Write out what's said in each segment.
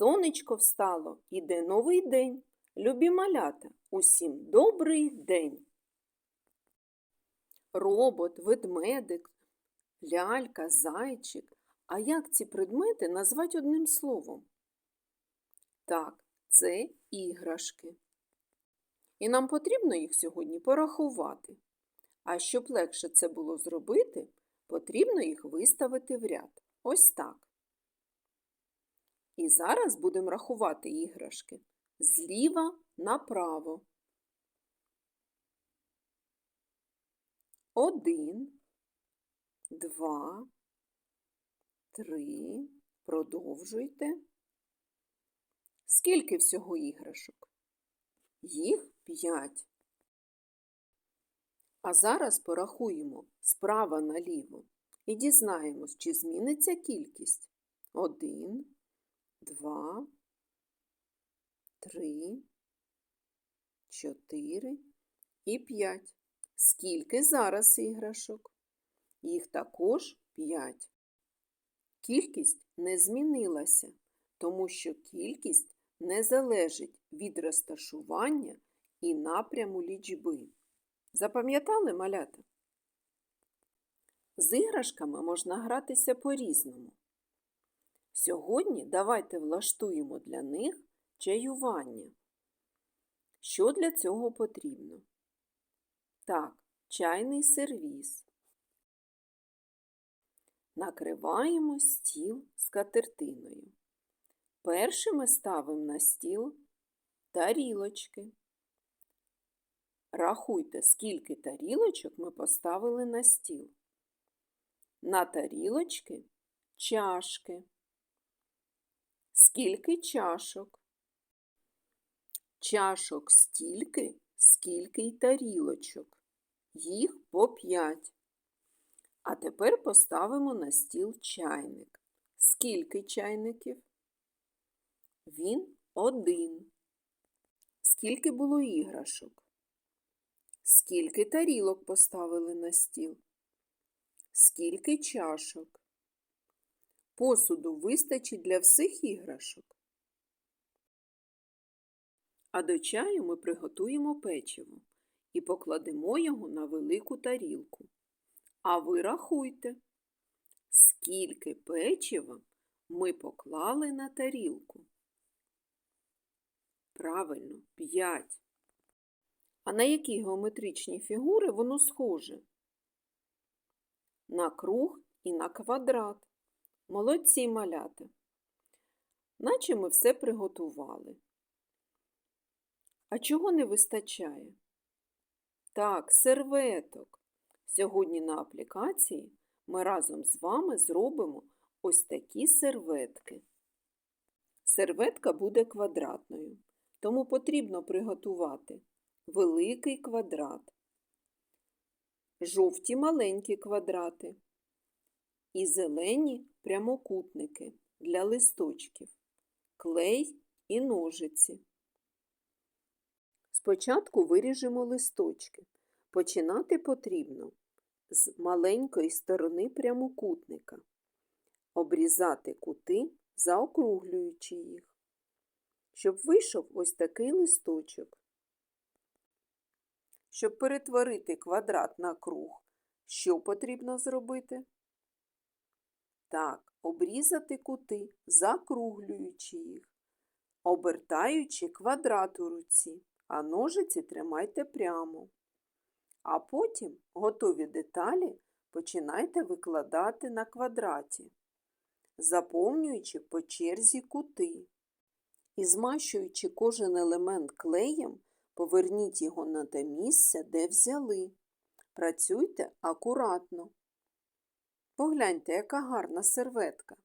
Сонечко встало, іде новий день. Любі малята, усім добрий день. Робот, ведмедик, лялька, зайчик. А як ці предмети назвати одним словом? Так, це іграшки. І нам потрібно їх сьогодні порахувати. А щоб легше це було зробити, потрібно їх виставити в ряд. Ось так. І зараз будемо рахувати іграшки зліва направо. Один, два, три. Продовжуйте. Скільки всього іграшок? Їх п'ять. А зараз порахуємо справа наліво і дізнаємось, чи зміниться кількість. Один, два, три, чотири і п'ять. Скільки зараз іграшок? Їх також п'ять. Кількість не змінилася, тому що кількість не залежить від розташування і напряму лічби. Запам'ятали малята? З іграшками можна гратися по-різному. Сьогодні давайте влаштуємо для них чаювання. Що для цього потрібно? Так, чайний сервіз. Накриваємо стіл скатертиною. Першими ставимо на стіл тарілочки. Рахуйте, скільки тарілочок ми поставили на стіл. На тарілочки чашки. Скільки чашок? Чашок стільки, скільки й тарілочок. Їх по п'ять. А тепер поставимо на стіл чайник. Скільки чайників? Він один. Скільки було іграшок? Скільки тарілок поставили на стіл? Скільки чашок? Посуду вистачить для всіх іграшок. А до чаю ми приготуємо печиво і покладемо його на велику тарілку. А ви рахуйте, скільки печива ми поклали на тарілку. Правильно, п'ять. А на які геометричні фігури воно схоже? На круг і на квадрат. Молодці малята. Наче ми все приготували. А чого не вистачає? Так, серветок. Сьогодні на аплікації ми разом з вами зробимо ось такі серветки. Серветка буде квадратною, тому потрібно приготувати великий квадрат, жовті маленькі квадрати і зелені прямокутники для листочків, клей і ножиці. Спочатку виріжемо листочки. Починати потрібно з маленької сторони прямокутника, обрізати кути, заокруглюючи їх, щоб вийшов ось такий листочок. Щоб перетворити квадрат на круг, що потрібно зробити? Так, обрізати кути, закруглюючи їх, обертаючи квадрат у руці, а ножиці тримайте прямо. А потім готові деталі починайте викладати на квадраті, заповнюючи по черзі кути. І змащуючи кожен елемент клеєм, поверніть його на те місце, де взяли. Працюйте акуратно. Погляньте, яка гарна серветка.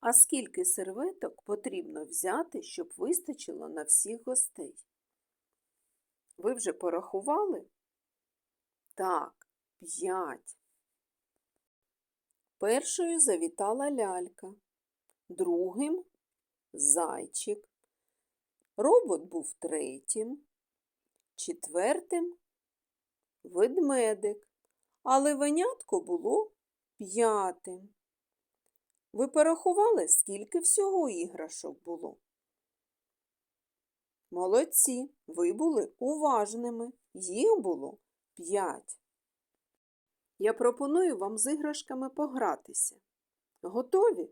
А скільки серветок потрібно взяти, щоб вистачило на всіх гостей? Ви вже порахували? Так, п'ять. Першою завітала лялька, другим зайчик. Робот був третім, четвертим ведмедик, але венятко було п'ятим. Ви порахували, скільки всього іграшок було? Молодці, ви були уважними. Їх було п'ять. Я пропоную вам з іграшками погратися. Готові?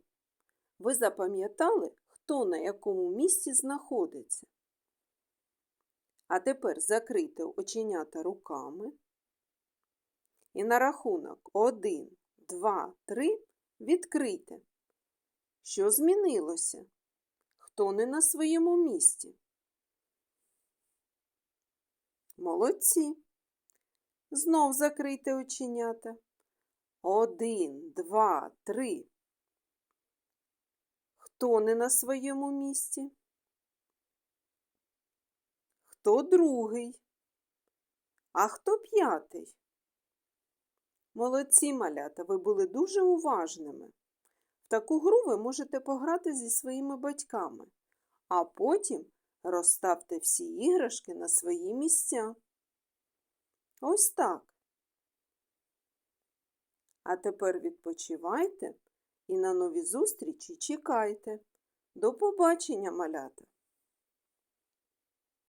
Ви запам'ятали, хто на якому місці знаходиться? А тепер закрийте оченята руками. І на рахунок 1, 2, 3 відкрийте. Що змінилося? Хто не на своєму місці? Молодці. Знов закрийте оченята. Один, два, три. Хто не на своєму місці? Хто другий? А хто п'ятий? Молодці малята, ви були дуже уважними. В таку гру ви можете пограти зі своїми батьками, а потім розставте всі іграшки на свої місця. Ось так. А тепер відпочивайте і на нові зустрічі чекайте. До побачення, малята!